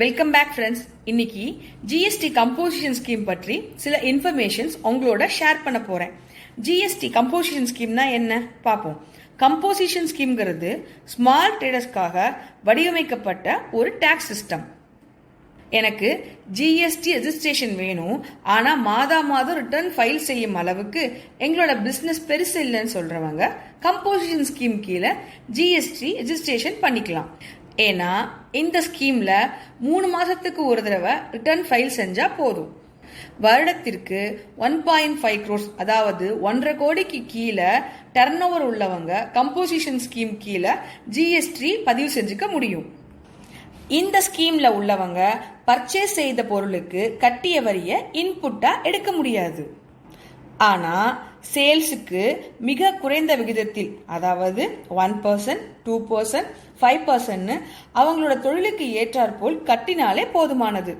Welcome back friends இன்னைக்கு GST composition scheme பற்றி சில இன்ஃபர்மேஷன்ஸ் உங்களோட ஷேர் பண்ண போறேன். ஜிஎஸ்டி கம்போசிஷன் ஸ்கீம்னா என்ன? பார்ப்போம். கம்போசிஷன் ஸ்கீம்ங்கிறது ஸ்மால் ட்ரேடர்ஸ்க்காக வடிவமைக்கப்பட்ட ஒரு டேக்ஸ் சிஸ்டம் எனக்கு ஜிஎஸ்டி ரெஜிஸ்ட்ரேஷன் வேணும். ஆனால் மாதா மாதம் ரிட்டர்ன் ஃபைல் செய்யும் அளவுக்கு எங்களோட பிஸ்னஸ் பெருசு இல்லைன்னு சொல்றவங்க கம்போசிஷன் ஸ்கீம் கீழே ஜிஎஸ்டி ரெஜிஸ்ட்ரேஷன் பண்ணிக்கலாம். ஏன்னா இந்த ஸ்கீம்ல மூணு மாசத்துக்கு ஒரு தடவை ரிட்டர்ன் ஃபைல் செஞ்சா போதும். வருடத்திற்கு ஒன் பாயிண்ட் ஃபைவ் க்ரோர்ஸ் அதாவது ஒன்றரை கோடிக்கு கீழே டர்ன் ஓவர் உள்ளவங்க கம்போசிஷன் ஸ்கீம் கீழே ஜிஎஸ்டி பதிவு செஞ்சுக்க முடியும். இந்த ஸ்கீம்ல உள்ளவங்க பர்ச்சேஸ் செய்த பொருளுக்கு கட்டிய வரிய இன்புட்டா எடுக்க முடியாது. ஆனால் சேல்ஸுக்கு மிக குறைந்த விகிதத்தில் அதாவது one percent two percent five பர்சன்ட்னு அவங்களோட தொழிலுக்கு ஏற்றாற்போல் கட்டினாலே போதுமானது.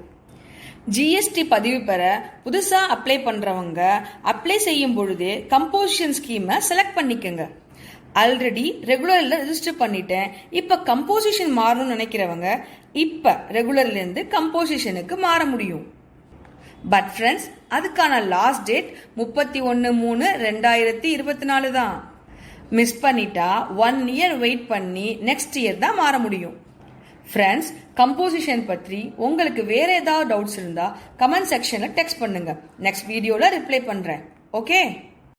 ஜிஎஸ்டி பதிவு பெற புதுசாக அப்ளை பண்ணுறவங்க அப்ளை செய்யும் பொழுதே கம்போசிஷன் ஸ்கீமை செலக்ட் பண்ணிக்கோங்க. ஆல்ரெடி ரெகுலரில் ரிஜிஸ்டர் பண்ணிட்டேன். இப்போ கம்போசிஷன் மாறணும்னு நினைக்கிறவங்க இப்போ ரெகுலர்லேருந்து கம்போசிஷனுக்கு மாற முடியும். பட் ஃப்ரெண்ட்ஸ் அதுக்கான லாஸ்ட் டேட் முப்பத்தி ஒன்று மூணு ரெண்டாயிரத்தி இருபத்தி நாலு தான். மிஸ் பண்ணிட்டா ஒன் இயர் வெயிட் பண்ணி நெக்ஸ்ட் இயர் தான் மாற முடியும். ஃப்ரெண்ட்ஸ் கம்போசிஷன் பற்றி உங்களுக்கு வேற ஏதாவது டவுட்ஸ் இருந்தால் கமெண்ட் செக்ஷனில் டெக்ஸ்ட் பண்ணுங்க. நெக்ஸ்ட் வீடியோவில் ரிப்ளை பண்ணுறேன் ஓகே